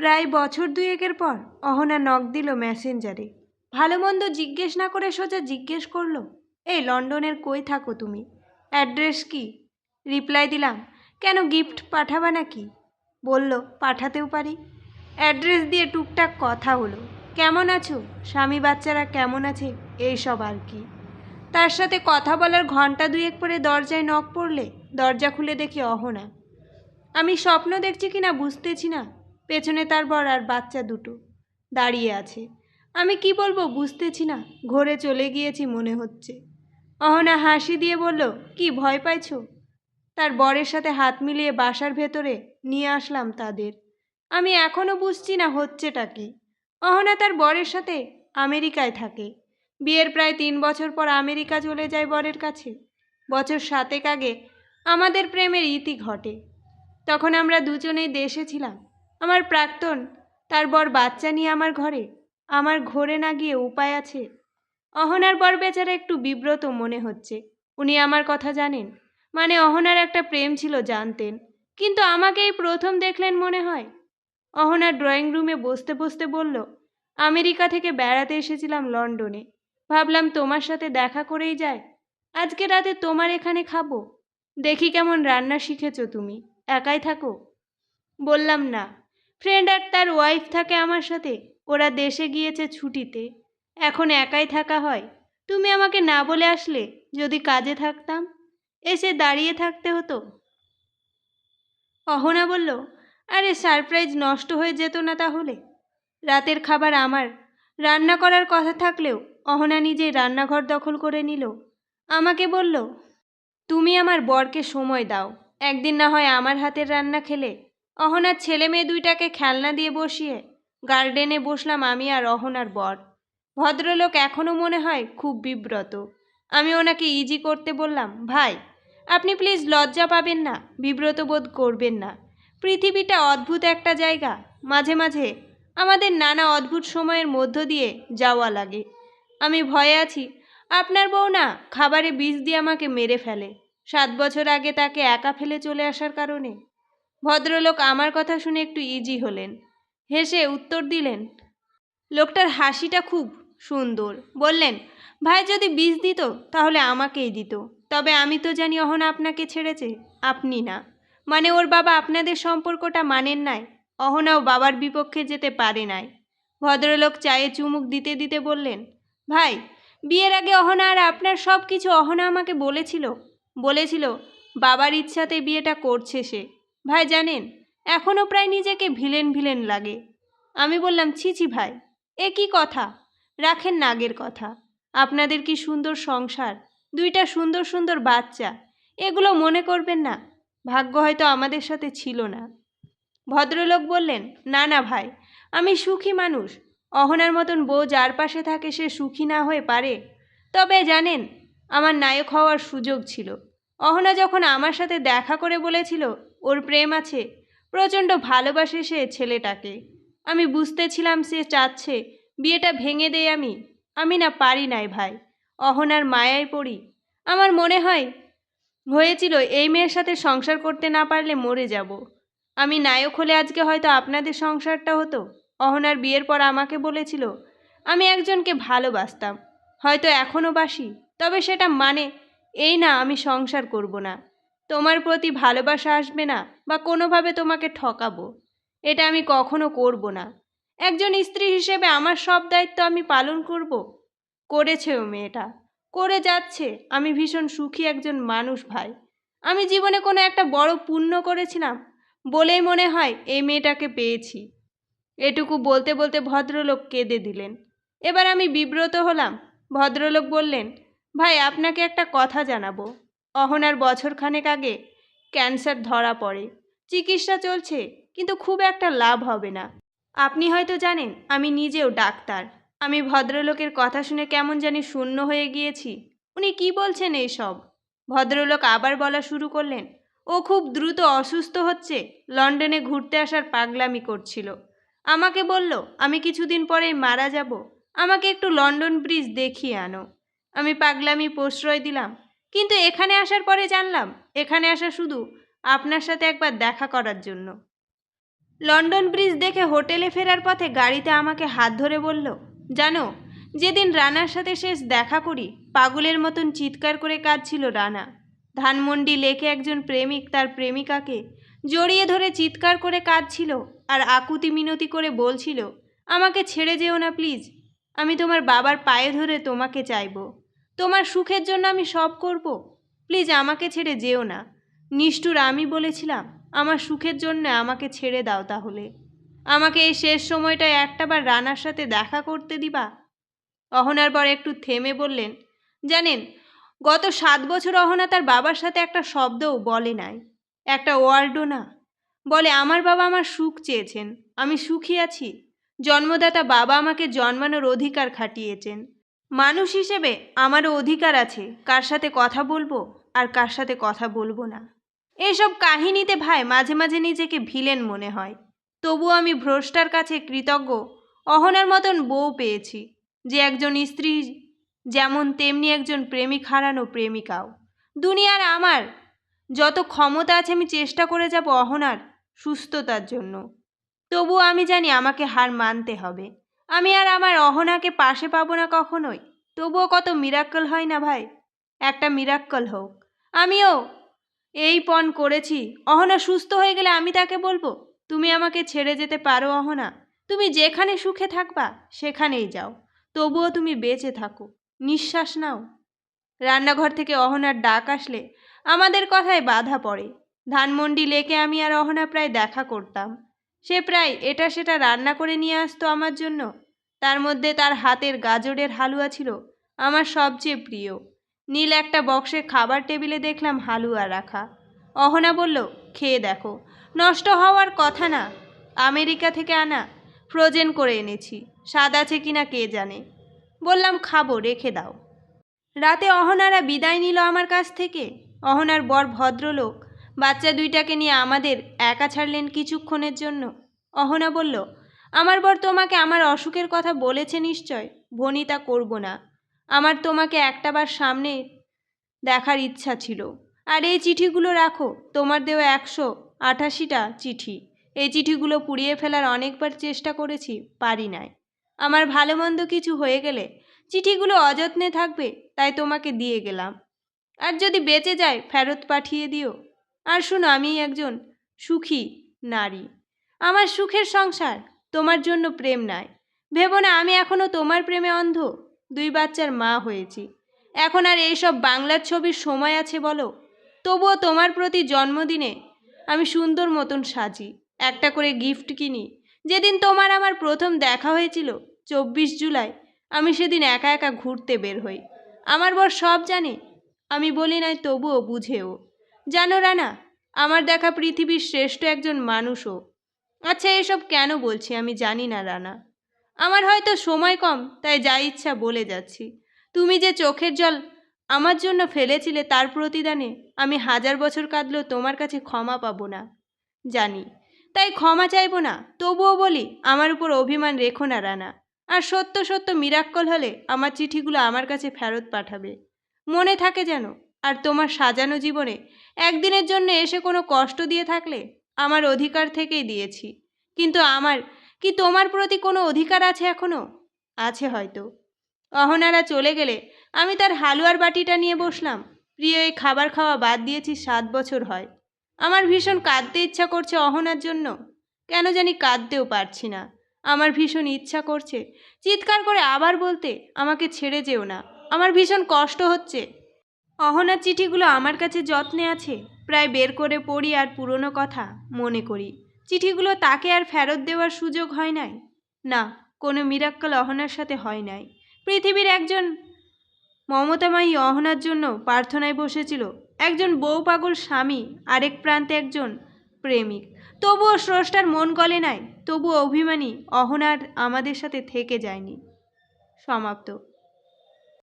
প্রায় বছর দুয়েকের পর অহনা নক দিল মেসেঞ্জারে। ভালো মন্দ জিজ্ঞেস না করে সোজা জিজ্ঞেস করল এই লন্ডনের কই থাকো তুমি? অ্যাড্রেস কি? রিপ্লাই দিলাম, কেন গিফট পাঠাবা নাকি? বলল, পাঠাতেও পারি। অ্যাড্রেস দিয়ে টুকটাক কথা হলো, কেমন আছো? স্বামী বাচ্চারা কেমন আছে? এইসব আর কি। তার সাথে কথা বলার ঘণ্টা দুয়েক পরে দরজায় নখ পড়লে দরজা খুলে দেখি অহনা। আমি স্বপ্ন দেখছি কি না বুঝতেছি না। পেছনে তার বর আর বাচ্চা দুটো দাঁড়িয়ে আছে। আমি কি বলব বুঝতেছি না, ঘরে চলে গিয়েছি মনে হচ্ছে। অহনা হাসি দিয়ে বলল, কি ভয় পাইছো? তার বরের সাথে হাত মিলিয়ে বাসার ভেতরে নিয়ে আসলাম তাদের। আমি এখনও বুঝছি না হচ্ছেটা কি। অহনা তার বরের সাথে আমেরিকায় থাকে। বিয়ের প্রায় তিন বছর পর আমেরিকা চলে যায় বরের কাছে। বছর সাতেক আগে আমাদের প্রেমের ইতি ঘটে। তখন আমরা দুজনেই দেশে ছিলাম। আমার প্রাক্তন, তার বর বাচ্চা নিয়ে আমার ঘরে আমার ঘরে না গিয়ে উপায় আছে। অহনার বর বেচারা একটু বিব্রত মনে হচ্ছে। উনি আমার কথা জানেন। মানে অহনার একটা প্রেম ছিল জানতেন। কিন্তু আমাকে এই প্রথম দেখলেন মনে হয়। অহনার ড্রয়িং রুমে বসতে বসতে বলল, আমেরিকা থেকে বেড়াতে এসেছিলাম লন্ডনে। ভাবলাম তোমার সাথে দেখা করেই যায় আজকে রাতে তোমার এখানে খাব। দেখি কেমন রান্না শিখেছো তুমি। একাই থাকো? বললাম, না। ফ্রেন্ড আর তার ওয়াইফ থাকে আমার সাথে। ওরা দেশে গিয়েছে ছুটিতে। এখন একাই থাকা হয়। তুমি আমাকে না বলে আসলে যদি কাজে থাকতাম? এসে দাঁড়িয়ে থাকতে হতো। অহনা বলল, আরে সারপ্রাইজ নষ্ট হয়ে যেত না তাহলে? রাতের খাবার আমার। রান্না করার কথা থাকলেও অহনা নিজেই রান্নাঘর দখল করে নিল। আমাকে বলল, তুমি আমার বরকে সময় দাও। একদিন না হয় আমার হাতের রান্না খেলে অহনার ছেলে মেয়ে দুইটাকে খেলনা দিয়ে বসিয়ে গার্ডেনে বসলাম আমি আর অহনার বর। ভদ্রলোক এখনও মনে হয় খুব বিব্রত। আমি ওনাকে ইজি করতে বললাম, ভাই, আপনি প্লিজ লজ্জা পাবেন না, বিব্রত বোধ করবেন না। পৃথিবীটা অদ্ভুত একটা জায়গা। মাঝে মাঝে আমাদের নানা অদ্ভুত সময়ের মধ্য দিয়ে যাওয়া লাগে। আমি ভয়ে আছি, আপনার বউ না খাবারে বিষ দিয়ে আমাকে মেরে ফেলে। সাত বছর আগে তাকে একা ফেলে চলে আসার কারণে। ভদ্রলোক আমার কথা শুনে একটু ইজি হলেন। হেসে উত্তর দিলেন, লোকটার হাসিটা খুব সুন্দর। বললেন, ভাই যদি বিষ দিত তাহলে আমাকেই দিত। তবে আমি তো জানি অহনা আপনাকে ছেড়েছে, আপনি না। মানে ওর বাবা আপনাদের সম্পর্কটা মানেন নাই, অহনাও বাবার বিপক্ষে যেতে পারে নাই। ভদ্রলোক চায়ে চুমুক দিতে দিতে বললেন, ভাই, বিয়ের আগে অহনা আর আপনার সব কিছু অহনা আমাকে বলেছিল। বলেছিল, বাবার ইচ্ছাতে বিয়েটা করছে সে। ভাই জানেন, এখনও প্রায় নিজেকে ভিলেন ভিলেন লাগে। আমি বললাম, ছি ছি, ভাই, এ কি কথা? রাখেন নাগের কথা। আপনাদের কি সুন্দর সংসার, দুইটা সুন্দর সুন্দর বাচ্চা, এগুলো মনে করবেন না, ভাগ্য হয়তো আমাদের সাথে ছিল না। ভদ্রলোক বললেন, না না, ভাই, আমি সুখী মানুষ, অহনার মতন বউ যার পাশে থাকে সে সুখী না হয়ে পারে। তবে জানেন, আমার নায়ক হওয়ার সুযোগ ছিল। অহনা যখন আমার সাথে দেখা করে বলেছিল ওর প্রেম আছে, প্রচণ্ড ভালোবাসে সে ছেলেটাকে। আমি বুঝতেছিলাম সে চাচ্ছে, বিয়েটা ভেঙে দেই আমি আমি না পারি নাই ভাই, অহনার মায়ায় পড়ি। আমার মনে হয়, হয়েছিল এই মেয়ের সাথে সংসার করতে না পারলে মরে যাব। আমি নায়ক হলে আজকে হয়তো আপনাদের সংসারটা হতো, অহনার বিয়ের পর আমাকে বলেছিল, আমি একজনকে ভালোবাসতাম, হয়তো এখনও বাসি, তবে সেটা মানে এই না আমি সংসার করব না। তোমার প্রতি ভালোবাসা আসবে না বা কোনোভাবে তোমাকে ঠকাবো। এটা আমি কখনো করব না। একজন স্ত্রী হিসেবে আমার সব দায়িত্ব আমি পালন করব? করেছে ও মেয়েটা। করে যাচ্ছে। আমি ভীষণ সুখী একজন মানুষ ভাই। আমি জীবনে কোনো একটা বড় পুণ্য করেছিলাম বলেই মনে হয় এই মেয়েটাকে পেয়েছি। এটুকু বলতে বলতে ভদ্রলোক কেঁদে দিলেন। এবার আমি বিব্রত হলাম। ভদ্রলোক বললেন, ভাই, আপনাকে একটা কথা জানাব। অহনার বছরখানেক আগে ক্যান্সার ধরা পড়ে। চিকিৎসা চলছে, কিন্তু খুব একটা লাভ হবে না। আপনি হয়তো জানেন, আমি নিজেও ডাক্তার। আমি ভদ্রলোকের কথা শুনে কেমন জানি শূন্য হয়ে গিয়েছি। উনি কি বলছেন এইসব? ভদ্রলোক আবার বলা শুরু করলেন, ও খুব দ্রুত অসুস্থ হচ্ছে, লন্ডনে ঘুরতে আসার পাগলামি করছিল। আমাকে বলল, আমি কিছুদিন পরেই মারা যাব, আমাকে একটু লন্ডন ব্রিজ দেখিয়ে আনো। আমি পাগলামি প্রশ্রয় দিলাম কিন্তু এখানে আসার পরে জানলাম, এখানে আসা শুধু আপনার সাথে একবার দেখা করার জন্য। লন্ডন ব্রিজ দেখে হোটেলে ফেরার পথে গাড়িতে আমাকে হাত ধরে বলল, জানো, যেদিন রানার সাথে শেষ দেখা করি, পাগলের মতন চিৎকার করে কাঁদছিল রানা। ধানমন্ডি লেকে একজন প্রেমিক তার প্রেমিকাকে জড়িয়ে ধরে চিৎকার করে কাঁদছিল আর আকুতি মিনতি করে বলছিল, আমাকে ছেড়ে যেও না, প্লিজ। আমি তোমার বাবার পায়ে ধরে তোমাকে চাইব। তোমার সুখের জন্য আমি সব করব। প্লিজ আমাকে ছেড়ে যেও না। নিষ্ঠুর আমি বলেছিলাম, আমার সুখের জন্য আমাকে ছেড়ে দাও তাহলে। আমাকে এই শেষ সময়টায় একটাবার রানার সাথে দেখা করতে দিবা? অহনার পর একটু থেমে বললেন, জানেন, গত সাত বছর অহনা তার বাবার সাথে একটা শব্দও বলে নাই। একটা ওয়ার্ডও না। বলে, আমার বাবা আমার সুখ চেয়েছেন, আমি সুখী আছি। জন্মদাতা বাবা আমাকে জন্মানোর অধিকার খাটিয়েছেন। মানুষ হিসেবে আমারও অধিকার আছে। কার সাথে কথা বলব আর কার সাথে কথা বলব না। এসব কাহিনীতে ভাই মাঝে মাঝে নিজেকে ভিলেন মনে হয়। তবু আমি ভ্রষ্টার কাছে কৃতজ্ঞ, অহনার মতন বউ পেয়েছি, যে একজন স্ত্রী যেমন তেমনি একজন প্রেমিক হারানো প্রেমিকাও। দুনিয়ার আমার যত ক্ষমতা আছে আমি চেষ্টা করে যাব অহনার সুস্থতার জন্য। তবু আমি জানি আমাকে হার মানতে হবে। আমি আর আমার অহনাকে পাশে পাবো না কখনোই। তবুও কত মিরাক্কল হয় না ভাই। একটা মিরাক্কল হোক। আমিও এই পণ করেছি। অহনা সুস্থ হয়ে গেলে আমি তাকে বলব, তুমি আমাকে ছেড়ে যেতে পারো অহনা। তুমি যেখানে সুখে থাকবা, সেখানেই যাও। তবুও তুমি বেঁচে থাকো। নিঃশ্বাস নাও। রান্নাঘর থেকে অহনার ডাক আসলে আমাদের কথায় বাধা পড়ে। ধানমন্ডি লেকে আমি আর অহনা প্রায় দেখা করতাম। সে প্রায় এটা সেটা রান্না করে নিয়ে আসতো আমার জন্য। তার মধ্যে তার হাতের গাজরের হালুয়া ছিল, আমার সবচেয়ে প্রিয়। নীল একটা বক্সে খাবার টেবিলে দেখলাম হালুয়া রাখা। অহনা বলল, খেয়ে দেখো। নষ্ট হওয়ার কথা না। আমেরিকা থেকে আনা, ফ্রোজেন করে এনেছি। স্বাদ আছে কিনা কে জানে। বললাম, খাব, রেখে দাও। রাতে অহনারা বিদায় নিল আমার কাছ থেকে। অহনার বর ভদ্রলোক বাচ্চা দুইটাকে নিয়ে আমাদের একা ছাড়লেন কিছুক্ষণের জন্য। অহনা বলল, আমার বর তোমাকে আমার অসুখের কথা বলেছে নিশ্চয় ভনিতা করব না। আমার তোমাকে একটাবার সামনে দেখার ইচ্ছা ছিল। আর এই চিঠিগুলো রাখো, তোমার দেওয়া একশো আঠাশিটা চিঠি। এই চিঠিগুলো পুড়িয়ে ফেলার অনেকবার চেষ্টা করেছি, পারি নাই। আমার ভালো মন্দ কিছু হয়ে গেলে চিঠিগুলো অযত্নে থাকবে, তাই তোমাকে দিয়ে গেলাম। আর যদি বেঁচে যায়, ফেরত পাঠিয়ে দিও। আর শোনো আমি একজন সুখী নারী। আমার সুখের সংসার তোমার জন্য প্রেম নাই ভেবো না, আমি এখনও তোমার প্রেমে অন্ধ। দুই বাচ্চার মা হয়েছি। এখন আর এইসব বাংলার ছবির সময় আছে বলো? তবুও তোমার প্রতি জন্মদিনে আমি সুন্দর মতন সাজি। একটা করে গিফট কিনি। যেদিন তোমার আমার প্রথম দেখা হয়েছিল, চব্বিশ জুলাই, আমি সেদিন একা একা ঘুরতে বের হই। আমার বর সব জানে, আমি বলি নাই তবুও বুঝেও। জানো রানা, আমার দেখা পৃথিবীর শ্রেষ্ঠ একজন মানুষও। আচ্ছা এসব কেন বলছি আমি জানি না রানা। আমার হয়তো সময় কম, তাই যা ইচ্ছা বলে যাচ্ছি। তুমি যে চোখের জল আমার জন্য ফেলেছিলে তার প্রতিদানে আমি হাজার বছর কাঁদলেও তোমার কাছে ক্ষমা পাবো না। জানি, তাই ক্ষমা চাইব না, তবুও বলি, আমার উপর অভিমান রেখো না রানা। আর সত্য সত্য মিরাক্কল হলে আমার চিঠিগুলো আমার কাছে ফেরত পাঠাবে। মনে থাকে যেন, আর তোমার সাজানো জীবনে একদিনের জন্য এসে কোনো কষ্ট দিয়ে থাকলে আমার অধিকার থেকেই দিয়েছি। কিন্তু আমার, কি তোমার প্রতি কোনো অধিকার আছে এখনও? আছে হয়তো। অহনারা চলে গেলে আমি তার হালুয়ার বাটিটা নিয়ে বসলাম। প্রিয়, এই খাবার খাওয়া বাদ দিয়েছি সাত বছর হয়। আমার ভীষণ কাঁদতে ইচ্ছা করছে অহনার জন্য। কেন জানি কাঁদতেও পারছি না। আমার ভীষণ ইচ্ছা করছে। চিৎকার করে আবার বলতে, আমাকে ছেড়ে যেও না। আমার ভীষণ কষ্ট হচ্ছে। অহনার চিঠিগুলো আমার কাছে যত্নে আছে। প্রায় বের করে পড়ি আর পুরনো কথা মনে করি। চিঠিগুলো তাকে আর ফেরত দেওয়ার সুযোগ হয় নাই। না, কোনো মিরাক্কল অহনার সাথে হয় নাই। পৃথিবীর একজন মমতাময়ী অহনার জন্য প্রার্থনায় বসেছিল। একজন বউ পাগল স্বামী, আরেক প্রান্তে একজন প্রেমিক। তবুও স্রষ্টার মন গলে নাই, তবুও অভিমানী অহনার আমাদের সাথে থেকে যায়নি। সমাপ্ত।